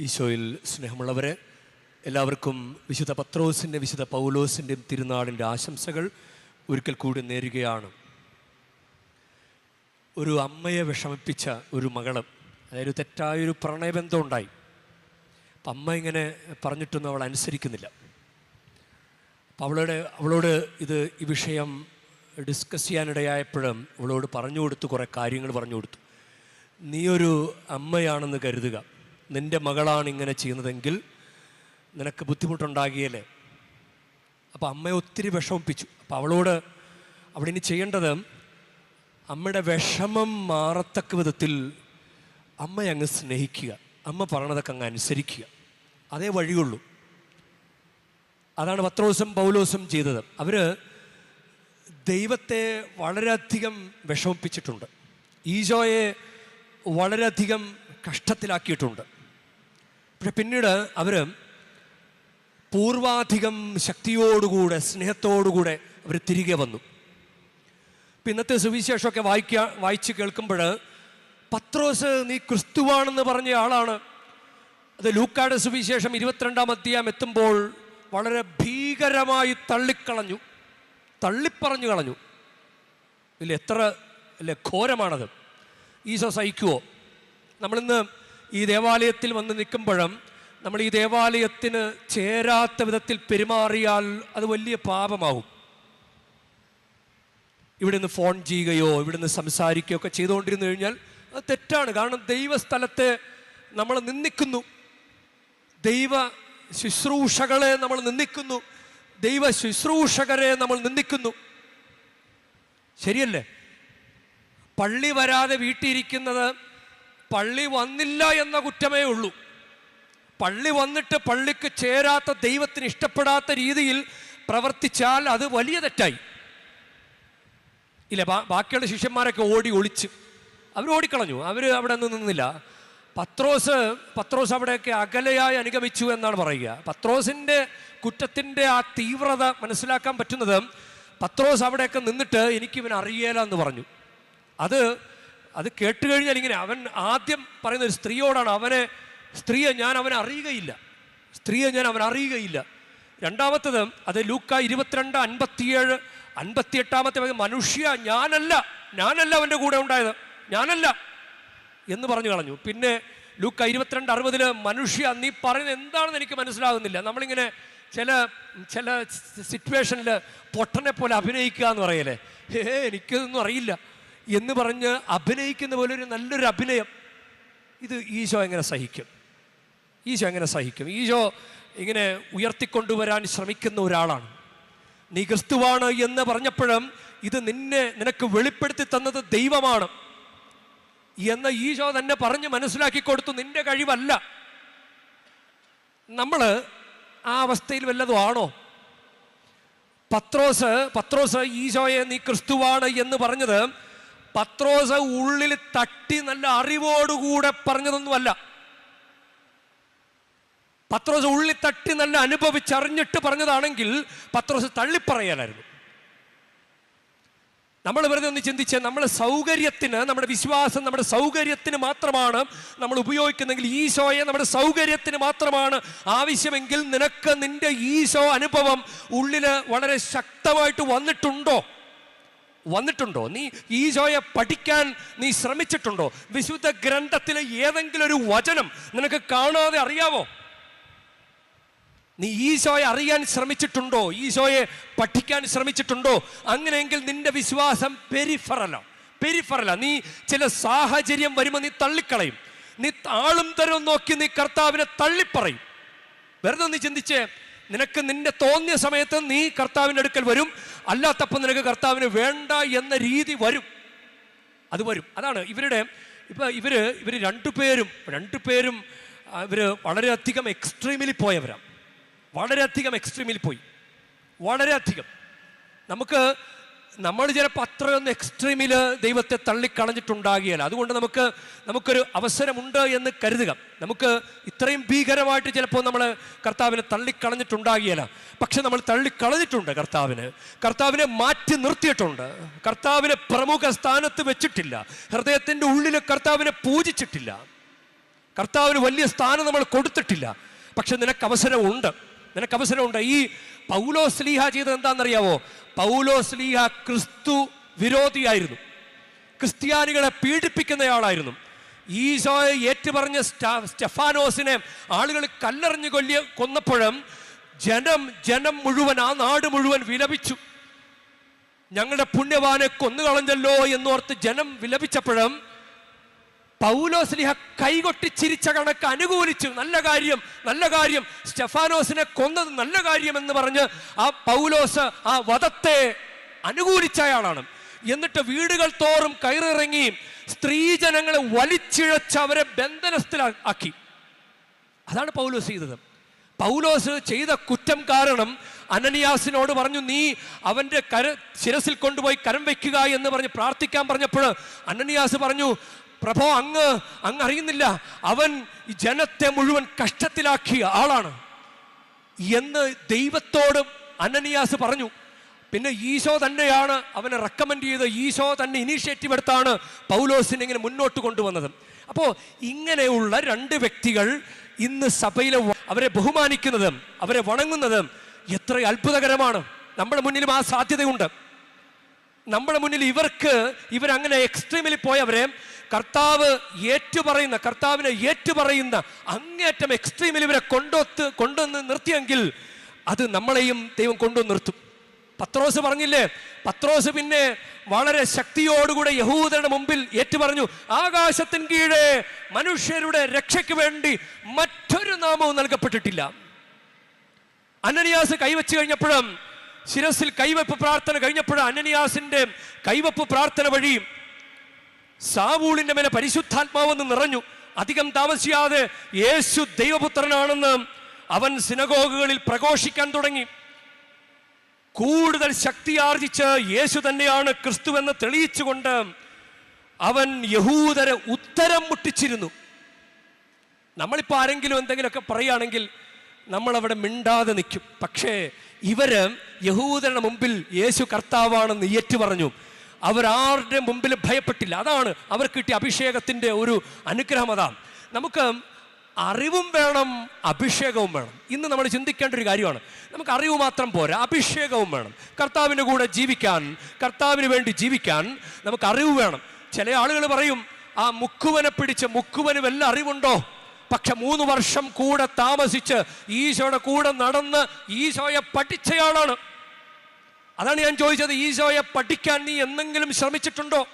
ഈശോയിൽ സ്നേഹമുള്ളവരെ എല്ലാവർക്കും വിശുദ്ധ പത്രോസിന്റെ വിശുദ്ധ പൗലോസിന്റെയും തിരുനാളിന്റെ ആശംസകൾ ഒരിക്കൽ കൂടി നേരുകയാണ്. ഒരു അമ്മയെ വിഷമിപ്പിച്ച ഒരു മകൾ അതായത് തെറ്റായൊരു പ്രണയബന്ധം ഉണ്ടായി. അപ്പം അമ്മ ഇങ്ങനെ പറഞ്ഞിട്ടൊന്നും അവൾ അനുസരിക്കുന്നില്ല. അപ്പം അവളുടെ അവളോട് ഇത് ഈ വിഷയം ഡിസ്കസ് ചെയ്യാനിടയായപ്പോഴും അവളോട് പറഞ്ഞു കൊടുത്തു കുറേ കാര്യങ്ങൾ പറഞ്ഞു കൊടുത്തു. നീ ഒരു അമ്മയാണെന്ന് കരുതുക. നിന്റെ മകളാണ് ഇങ്ങനെ ചെയ്യുന്നതെങ്കിൽ നിനക്ക് ബുദ്ധിമുട്ടുണ്ടാകിയല്ലേ? അപ്പോൾ അമ്മയെ ഒത്തിരി വിഷമിപ്പിച്ചു. അപ്പോൾ അവളോട് അവിടെ ഇനി ചെയ്യേണ്ടത് അമ്മയുടെ വിഷമം മാറത്തക്ക വിധത്തിൽ അമ്മയെ അങ്ങ് സ്നേഹിക്കുക. അമ്മ പറയണതൊക്കെ അങ്ങ് അനുസരിക്കുക. അതേ വഴിയുള്ളൂ. അതാണ് പത്രോസും പൗലോസും ചെയ്തത്. അവർ ദൈവത്തെ വളരെയധികം വിഷമിപ്പിച്ചിട്ടുണ്ട്. ഈശോയെ വളരെയധികം കഷ്ടത്തിലാക്കിയിട്ടുണ്ട്. പക്ഷെ പിന്നീട് അവർ പൂർവാധികം ശക്തിയോടുകൂടെ സ്നേഹത്തോടുകൂടെ അവർ തിരികെ വന്നു. ഇപ്പം ഇന്നത്തെ സുവിശേഷമൊക്കെ വായിക്കുക വായിച്ച് കേൾക്കുമ്പോൾ പത്രോസ് നീ ക്രിസ്തുവാണെന്ന് പറഞ്ഞ ആളാണ്. അത് ലൂക്കാട് സുവിശേഷം ഇരുപത്തിരണ്ടാം അധ്യായം എത്തുമ്പോൾ വളരെ ഭീകരമായി തള്ളിക്കളഞ്ഞു. തള്ളിപ്പറഞ്ഞു കളഞ്ഞു. ഇല്ല എത്ര അല്ലെ ഘോരമാണത്. ഈശോ സഹിക്കുവോ? നമ്മളിന്ന് ഈ ദേവാലയത്തിൽ വന്ന് നിൽക്കുമ്പോഴും നമ്മൾ ഈ ദേവാലയത്തിന് ചേരാത്ത വിധത്തിൽ പെരുമാറിയാൽ അത് വലിയ പാപമാവും. ഇവിടുന്ന് ഫോൺ ചെയ്യുകയോ ഇവിടുന്ന് സംസാരിക്കുകയോ ഒക്കെ ചെയ്തുകൊണ്ടിരുന്നു കഴിഞ്ഞാൽ അത് തെറ്റാണ്. കാരണം ദൈവസ്ഥലത്തെ നമ്മൾ നിന്ദിക്കുന്നു. ദൈവ ശുശ്രൂഷകളെ നമ്മൾ നിന്ദിക്കുന്നു. ദൈവ ശുശ്രൂഷകരെ നമ്മൾ നിന്ദിക്കുന്നു. ശരിയല്ലേ? പള്ളി വരാതെ വീട്ടിയിരിക്കുന്നത് പള്ളി വന്നില്ല എന്ന കുറ്റമേ ഉള്ളൂ. പള്ളി വന്നിട്ട് പള്ളിക്ക് ചേരാത്ത ദൈവത്തിന് ഇഷ്ടപ്പെടാത്ത രീതിയിൽ പ്രവർത്തിച്ചാൽ അത് വലിയ തെറ്റായി. ഇല്ല ബാക്കിയുള്ള ശിഷ്യന്മാരൊക്കെ ഓടി ഒളിച്ച്. അവർ ഓടിക്കളഞ്ഞു. അവർ അവിടെ നിന്ന് നിന്നില്ല. പത്രോസ് പത്രോസ് അവിടെയൊക്കെ അകലയായി അനുഗമിച്ചു എന്നാണ് പറയുക. പത്രോസിന്റെ കുറ്റത്തിന്റെ ആ തീവ്രത മനസ്സിലാക്കാൻ പറ്റുന്നത് പത്രോസ് അവിടെയൊക്കെ നിന്നിട്ട് എനിക്ക് ഇവൻ അറിയേല എന്ന് പറഞ്ഞു. അത് അത് കേട്ട് കഴിഞ്ഞാൽ ഇങ്ങനെ അവൻ ആദ്യം പറയുന്ന ഒരു സ്ത്രീയോടാണ് അവനെ സ്ത്രീയെ ഞാൻ അവനെ അറിയുകയില്ല. സ്ത്രീയെ ഞാൻ അവൻ അറിയുകയില്ല. രണ്ടാമത്തത് അത് ലൂക്ക ഇരുപത്തിരണ്ട് അൻപത്തിയേഴ് അൻപത്തിയെട്ടാമത്തെ മനുഷ്യ ഞാനല്ല ഞാനല്ല അവന്റെ കൂടെ ഉണ്ടായത്. ഞാനല്ല എന്ന് പറഞ്ഞു കളഞ്ഞു. പിന്നെ ലൂക്ക ഇരുപത്തിരണ്ട് അറുപതിൽ മനുഷ്യ നീ പറയുന്നത് എന്താണെന്ന് എനിക്ക് മനസ്സിലാകുന്നില്ല. നമ്മളിങ്ങനെ ചില ചില സിറ്റുവേഷനിൽ പൊട്ടനെ പോലെ അഭിനയിക്കുക എന്ന് പറയലേ ഏ എനിക്കതൊന്നും അറിയില്ല. എന്ന് പറഞ്ഞ് അഭിനയിക്കുന്ന പോലെ ഒരു നല്ലൊരു അഭിനയം. ഇത് ഈശോ എങ്ങനെ സഹിക്കും? ഈശോ എങ്ങനെ സഹിക്കും? ഈശോ ഇങ്ങനെ ഉയർത്തിക്കൊണ്ടുവരാൻ ശ്രമിക്കുന്ന ഒരാളാണ്. നീ ക്രിസ്തുവാണ് എന്ന് പറഞ്ഞപ്പോഴും ഇത് നിന്നെ നിനക്ക് വെളിപ്പെടുത്തി തന്നത് ദൈവമാണ്. എന്ന് ഈശോ തന്നെ പറഞ്ഞ് മനസ്സിലാക്കി കൊടുത്തു നിന്റെ കഴിവല്ല. നമ്മൾ ആ അവസ്ഥയിൽ വല്ലതും ആണോ? പത്രോസ് പത്രോസ് ഈശോയെ നീ ക്രിസ്തുവാണ് എന്ന് പറഞ്ഞത് പത്രോസ് ഉള്ളിൽ തട്ടി നല്ല അറിവോടുകൂടെ പറഞ്ഞതൊന്നുമല്ല. പത്രോസ് ഉള്ളിൽ തട്ടി നല്ല അനുഭവിച്ചറിഞ്ഞിട്ട് പറഞ്ഞതാണെങ്കിൽ പത്രോസ് തള്ളിപ്പറയാലായിരുന്നു നമ്മൾ വെറുതെ ഒന്ന് ചിന്തിച്ച് നമ്മുടെ സൗകര്യത്തിന് നമ്മുടെ വിശ്വാസം നമ്മുടെ സൗകര്യത്തിന് മാത്രമാണ് നമ്മൾ ഉപയോഗിക്കുന്നെങ്കിൽ ഈശോയെ നമ്മുടെ സൗകര്യത്തിന് മാത്രമാണ് ആവശ്യമെങ്കിൽ നിനക്ക് നിന്റെ ഈശോ അനുഭവം ഉള്ളിൽ വളരെ ശക്തമായിട്ട് വന്നിട്ടുണ്ടോ? വന്നിട്ടുണ്ടോ? നീ ഈശോയെ പഠിക്കാൻ നീ ശ്രമിച്ചിട്ടുണ്ടോ? വിശുദ്ധ ഗ്രന്ഥത്തിലെ ഏതെങ്കിലും ഒരു വചനം നിനക്ക് കാണാതെ അറിയാവോ? നീ ഈശോയെ അറിയാൻ ശ്രമിച്ചിട്ടുണ്ടോ? ഈശോയെ പഠിക്കാൻ ശ്രമിച്ചിട്ടുണ്ടോ? അങ്ങനെയെങ്കിൽ നിന്റെ വിശ്വാസം പെരിഫറല. പെരിഫറല. നീ ചില സാഹചര്യം വരുമ്പോൾ നീ തള്ളിക്കളയും. നീ ആളും തരവും നോക്കി നീ കർത്താവിനെ തള്ളിപ്പറയും. വെറുതെ നീ ചിന്തിച്ചേ നിനക്ക് നിന്റെ തോന്നിയ സമയത്ത് നീ കർത്താവിന്റെ അടുക്കൽ വരും. അല്ലാത്തപ്പം നിനക്ക് കർത്താവിന് വേണ്ട എന്ന രീതി വരും. അത് വരും. അതാണ് ഇവരുടെ ഇപ്പം ഇവർ ഇവർ രണ്ടുപേരും രണ്ടുപേരും ഇവർ വളരെയധികം എക്സ്ട്രീമിൽ പോയവരാണ് വളരെയധികം എക്സ്ട്രീമിൽ പോയി. വളരെയധികം. നമുക്ക് നമ്മൾ ചിലപ്പോൾ അത്രയൊന്നും എക്സ്ട്രീമിൽ ദൈവത്തെ തള്ളിക്കളഞ്ഞിട്ടുണ്ടാകിയല്ല അതുകൊണ്ട് നമുക്ക് നമുക്കൊരു അവസരമുണ്ട് എന്ന് കരുതുക. നമുക്ക് ഇത്രയും ഭീകരമായിട്ട് ചിലപ്പോൾ നമ്മൾ കർത്താവിനെ തള്ളിക്കളഞ്ഞിട്ടുണ്ടാകിയല്ല പക്ഷെ നമ്മൾ തള്ളിക്കളഞ്ഞിട്ടുണ്ട് കർത്താവിന്. കർത്താവിനെ മാറ്റി നിർത്തിയിട്ടുണ്ട്. കർത്താവിനെ പ്രമുഖ സ്ഥാനത്ത് വെച്ചിട്ടില്ല. ഹൃദയത്തിന്റെ ഉള്ളിൽ കർത്താവിനെ പൂജിച്ചിട്ടില്ല. കർത്താവിന് വലിയ സ്ഥാനം നമ്മൾ കൊടുത്തിട്ടില്ല. പക്ഷെ നിനക്ക് അവസരമുണ്ട്. നിനക്ക് അവസരമുണ്ട്. ഈ പൗലോ സ്ലീഹ ചെയ്തത് എന്താണെന്നറിയാവോ? പൗലോ സ്ലീഹ ക്രിസ്തു വിരോധിയായിരുന്നു. ക്രിസ്ത്യാനികളെ പീഡിപ്പിക്കുന്നയാളായിരുന്നു. ഈശോയെ ഏറ്റുപറഞ്ഞ സ്റ്റ- സ്റ്റെഫാനോസിനെ ആളുകൾ കല്ലെറിഞ്ഞു കൊല്ലിയ കൊന്നപ്പോഴും ജനം ജനം മുഴുവൻ ആ നാട് മുഴുവൻ വിലപിച്ചു. ഞങ്ങളുടെ പുണ്യവാനെ കൊന്നുകളഞ്ഞല്ലോ എന്നോർത്ത് ജനം വിലപിച്ചപ്പോഴും പൗലോസ്ലിഹ കൈകൊട്ടി ചിരിച്ച കണക്ക് അനുകൂലിച്ചു. നല്ല കാര്യം നല്ല കാര്യം. സ്റ്റെഫാനോസിനെ കൊന്നത് നല്ല കാര്യം എന്ന് പറഞ്ഞ് ആ പൗലോസ് ആ വധത്തെ അനുകൂലിച്ച അയാളാണ് എന്നിട്ട് വീടുകൾ തോറും കയറിറങ്ങി സ്ത്രീജനങ്ങളെ വലിച്ചിഴച്ച് അവരെ ബന്ധനസ്ഥലാക്കി. അതാണ് പൗലോസ് ചെയ്തത്. പൗലോസ് ചെയ്ത കുറ്റം കാരണം അനനിയാസിനോട് പറഞ്ഞു നീ അവന്റെ കര ശിരസിൽ കൊണ്ടുപോയി കരം വയ്ക്കുക എന്ന് പറഞ്ഞ് പ്രാർത്ഥിക്കാൻ പറഞ്ഞപ്പോൾ അനനിയാസ് പറഞ്ഞു പ്രഭോ അങ്ങ് അങ്ങ് അറിയുന്നില്ല. അവൻ ഈ ജനത്തെ മുഴുവൻ കഷ്ടത്തിലാക്കിയ ആളാണ്. എന്ന് ദൈവത്തോട് അനനിയാസ് പറഞ്ഞു. പിന്നെ ഈശോ തന്നെയാണ് അവനെ റെക്കമെൻഡ് ചെയ്ത് ഈശോ തന്നെ ഇനീഷ്യേറ്റീവ് എടുത്താണ് പൗലോസിനെ ഇങ്ങനെ മുന്നോട്ട് കൊണ്ടുവന്നത്. അപ്പോൾ ഇങ്ങനെയുള്ള രണ്ട് വ്യക്തികൾ ഇന്ന് സഭയിലെ അവരെ ബഹുമാനിക്കുന്നതും അവരെ വണങ്ങുന്നതും എത്ര അത്ഭുതകരമാണ്. നമ്മുടെ മുന്നിലും ആ സാധ്യതയുണ്ട്. നമ്മുടെ മുന്നിൽ ഇവർക്ക് ഇവരങ്ങനെ എക്സ്ട്രീമിൽ പോയവരെ കർത്താവ് ഏറ്റുപറയുന്ന കർത്താവിനെ ഏറ്റുപറയുന്ന അങ്ങേറ്റം എക്സ്ട്രീമിൽ ഇവരെ കൊണ്ടൊത്ത് കൊണ്ടുവന്ന് നിർത്തിയെങ്കിൽ അത് നമ്മളെയും ദൈവം കൊണ്ടുവന്ന് നിർത്തും. പത്രോസ് പറഞ്ഞില്ലേ? പത്രോസ് പിന്നെ വളരെ ശക്തിയോടുകൂടെ യഹൂദരുടെ മുമ്പിൽ ഏറ്റുപറഞ്ഞു ആകാശത്തിൻ കീഴെ മനുഷ്യരുടെ രക്ഷയ്ക്ക് വേണ്ടി മറ്റൊരു നാമവും നൽകപ്പെട്ടിട്ടില്ല. അനനിയാസ് കൈവച്ചു കഴിഞ്ഞപ്പോഴും ശിരസിൽ കൈവപ്പ് പ്രാർത്ഥന കഴിഞ്ഞപ്പോൾ അനനിയാസിന്റെ കൈവപ്പ് പ്രാർത്ഥന വഴി സാവൂളിന്റെ മേലെ പരിശുദ്ധാത്മാവെന്ന് നിറഞ്ഞു. അധികം താമസിയാതെ യേശു ദൈവപുത്രനാണെന്ന് അവൻ സിനഗോഗുകളിൽ പ്രഘോഷിക്കാൻ തുടങ്ങി. കൂടുതൽ ശക്തി ആർജിച്ച് യേശു തന്നെയാണ് ക്രിസ്തുവെന്ന് തെളിയിച്ചുകൊണ്ട് അവൻ യഹൂദരെ ഉത്തരം മുട്ടിച്ചിരുന്നു. നമ്മളിപ്പോൾ ആരെങ്കിലും എന്തെങ്കിലുമൊക്കെ പറയുകയാണെങ്കിൽ നമ്മളവിടെ മിണ്ടാതെ നിൽക്കും. പക്ഷേ ഇവർ യഹൂദരുടെ മുമ്പിൽ യേശു കർത്താവാണെന്ന് ഏറ്റു പറഞ്ഞു. അവരാരുടെ മുമ്പിൽ ഭയപ്പെട്ടില്ല. അതാണ് അവർക്ക് കിട്ടിയ അഭിഷേകത്തിന്റെ ഒരു അനുഗ്രഹം അതാണ് നമുക്ക് അറിവും വേണം അഭിഷേകവും വേണം. ഇന്ന് നമ്മൾ ചിന്തിക്കേണ്ട ഒരു കാര്യമാണ്. നമുക്ക് അറിവ് മാത്രം പോരാ അഭിഷേകവും വേണം. കർത്താവിന്റെ കൂടെ ജീവിക്കാൻ കർത്താവിന് വേണ്ടി ജീവിക്കാൻ നമുക്ക് അറിവ് വേണം. ചില ആളുകൾ പറയും ആ മുക്കുവനെ പിടിച്ച മുക്കുവന് വല്ല അറിവുണ്ടോ? പക്ഷെ മൂന്ന് വർഷം കൂടെ താമസിച്ച് ഈശോയുടെ കൂടെ നടന്ന് ഈശോയെ പഠിച്ചയാളാണ്. അതാണ് ഞാൻ ചോദിച്ചത് ഈശോയെ പഠിക്കാൻ നീ എന്തെങ്കിലും ശ്രമിച്ചിട്ടുണ്ടോ?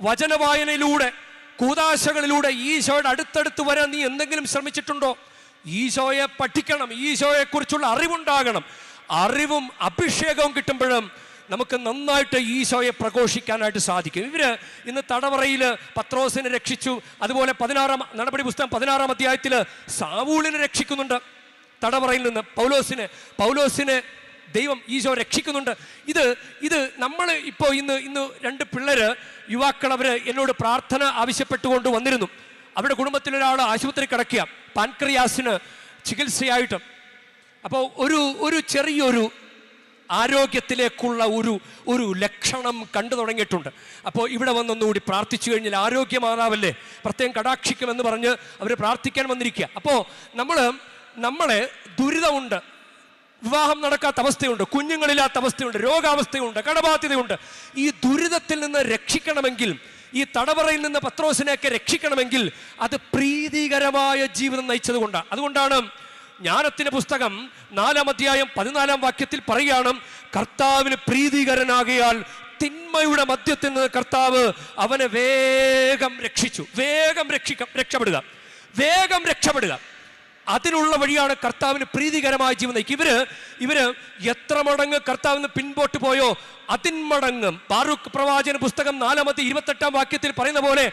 വചനവായനയിലൂടെ കൂതാശകളിലൂടെ ഈശോയുടെ അടുത്തടുത്ത് വരാൻ നീ എന്തെങ്കിലും ശ്രമിച്ചിട്ടുണ്ടോ? ഈശോയെ പഠിക്കണം ഈശോയെക്കുറിച്ചുള്ള അറിവുണ്ടാകണം. അറിവും അഭിഷേകവും കിട്ടുമ്പോഴും നമുക്ക് നന്നായിട്ട് ഈശോയെ പ്രഘോഷിക്കാനായിട്ട് സാധിക്കും. ഇവർ ഇന്ന് തടവറയിൽ പത്രോസിനെ രക്ഷിച്ചു. അതുപോലെ പതിനാറാം നടപടി പുസ്തകം പതിനാറാം അധ്യായത്തിൽ സാവൂളിനെ രക്ഷിക്കുന്നുണ്ട് തടവറയിൽ നിന്ന്. പൗലോസിനെ പൗലോസിനെ ദൈവം ഈശോ രക്ഷിക്കുന്നുണ്ട്. ഇത് ഇത് നമ്മൾ ഇപ്പോൾ ഇന്ന് ഇന്ന് രണ്ട് പിള്ളേര് യുവാക്കൾ അവർ എന്നോട് പ്രാർത്ഥന ആവശ്യപ്പെട്ടുകൊണ്ട് വന്നിരുന്നു. അവരുടെ കുടുംബത്തിലൊരാൾ ആശുപത്രി കിടക്കുക പാൻക്രിയാസിന് ചികിത്സയായിട്ട്. അപ്പോൾ ഒരു ഒരു ചെറിയൊരു ആരോഗ്യത്തിലേക്കുള്ള ഒരു ഒരു ലക്ഷണം കണ്ടു തുടങ്ങിയിട്ടുണ്ട്. അപ്പോൾ ഇവിടെ വന്നൊന്നുകൂടി പ്രാർത്ഥിച്ചു കഴിഞ്ഞാൽ ആരോഗ്യമാതാവല്ലേ പ്രത്യേകം കടാക്ഷിക്കുമെന്ന് പറഞ്ഞ് അവർ പ്രാർത്ഥിക്കാൻ വന്നിരിക്കുക. അപ്പോൾ നമ്മൾ നമ്മളെ ദുരിതമുണ്ട്. വിവാഹം നടക്കാത്ത അവസ്ഥയുണ്ട്. കുഞ്ഞുങ്ങളില്ലാത്ത അവസ്ഥയുണ്ട്. രോഗാവസ്ഥയുണ്ട്. കടബാധ്യതയുണ്ട്. ഈ ദുരിതത്തിൽ നിന്ന് രക്ഷിക്കണമെങ്കിൽ ഈ തടവറയിൽ നിന്ന് പത്രോസിനെയൊക്കെ രക്ഷിക്കണമെങ്കിൽ അത് പ്രീതികരമായ ജീവിതം നയിച്ചത് കൊണ്ടാണ് അതുകൊണ്ടാണ് ജ്ഞാനത്തിന്റെ പുസ്തകം നാലാം അധ്യായം പതിനാലാം വാക്യത്തിൽ പറയുകയാണ് കർത്താവിന് പ്രീതികരനാകിയാൽ തിന്മയുടെ മധ്യത്തിൽ നിന്ന് കർത്താവ് അവനെ വേഗം രക്ഷിച്ചു. വേഗം രക്ഷിക്ക രക്ഷപ്പെടുക. വേഗം രക്ഷപ്പെടുക. അതിനുള്ള വഴിയാണ് കർത്താവിന് പ്രീതികരമായ ജീവൻ നയിക്കുക. ഇവർ ഇവർ എത്ര മടങ്ങ് കർത്താവിന് പിൻപോട്ട് പോയോ? അതിന്മടങ്ങ് ബാറുഖ് പ്രവാചന പുസ്തകം നാലാമത്തെ ഇരുപത്തെട്ടാം വാക്യത്തിൽ പറയുന്ന പോലെ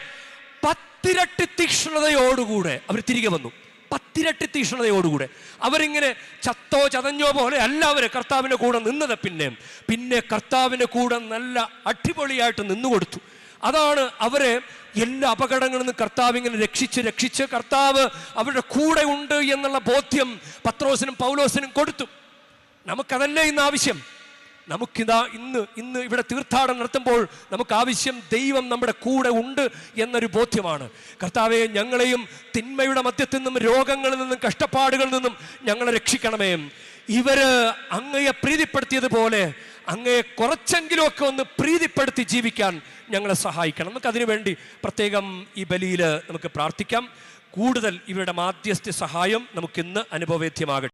പത്തിരട്ടി തീക്ഷ്ണതയോടുകൂടെ അവർ തിരികെ വന്നു. പത്തിരട്ടി തീഷ്ണതയോടുകൂടെ. അവരിങ്ങനെ ചത്തോ ചതഞ്ഞോ പോലെ അല്ല അവർ കർത്താവിന്റെ കൂടെ നിന്നത് പിന്നെ. പിന്നെ കർത്താവിന്റെ കൂടെ നല്ല അടിപൊളിയായിട്ട് നിന്നു കൊടുത്തു അതാണ് അവരെ എല്ലാ അപകടങ്ങളിൽ നിന്ന് കർത്താവ് ഇങ്ങനെ രക്ഷിച്ച് രക്ഷിച്ച് കർത്താവ് അവരുടെ കൂടെ ഉണ്ട് എന്നുള്ള ബോധ്യം പത്രോസിനും പൗലോസിനും കൊടുത്തു. നമുക്കതല്ലേ ഇന്ന് ആവശ്യം? നമുക്കിതാ ഇന്ന് ഇന്ന് ഇവിടെ തീർത്ഥാടനം നടത്തുമ്പോൾ നമുക്ക് ആവശ്യം ദൈവം നമ്മുടെ കൂടെ ഉണ്ട് എന്നൊരു ബോധ്യമാണ്. കർത്താവെ ഞങ്ങളെയും തിന്മയുടെ മധ്യത്തിൽ നിന്നും രോഗങ്ങളിൽ നിന്നും കഷ്ടപ്പാടുകളിൽ നിന്നും ഞങ്ങളെ രക്ഷിക്കണമേ. ഇവർ അങ്ങയെ പ്രീതിപ്പെടുത്തിയതുപോലെ അങ്ങയെ കുറച്ചെങ്കിലുമൊക്കെ ഒന്ന് പ്രീതിപ്പെടുത്തി ജീവിക്കാൻ ഞങ്ങളെ സഹായിക്കണം. നമുക്ക് അതിനുവേണ്ടി പ്രത്യേകം ഈ ബലിയിൽ നമുക്ക് പ്രാർത്ഥിക്കാം. കൂടുതൽ ഇവരുടെ മാധ്യസ്ഥ സഹായം നമുക്കിന്ന് അനുഭവേദ്യമാകട്ടെ